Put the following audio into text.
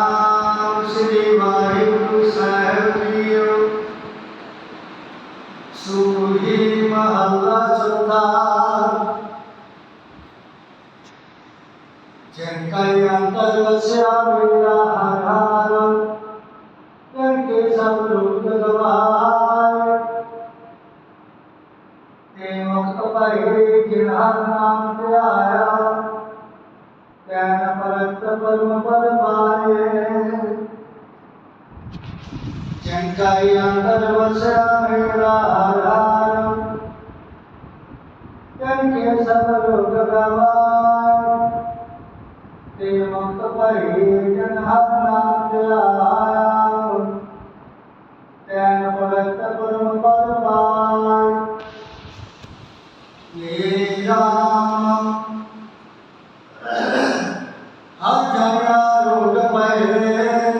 Dan Jangan kalian Jangkaian terbesar yang kisah terlalu kegawar Di waktu baik dan hadnah gelar Dan boleh terpenuh berbaik Nila Hadnah terlalu kebaik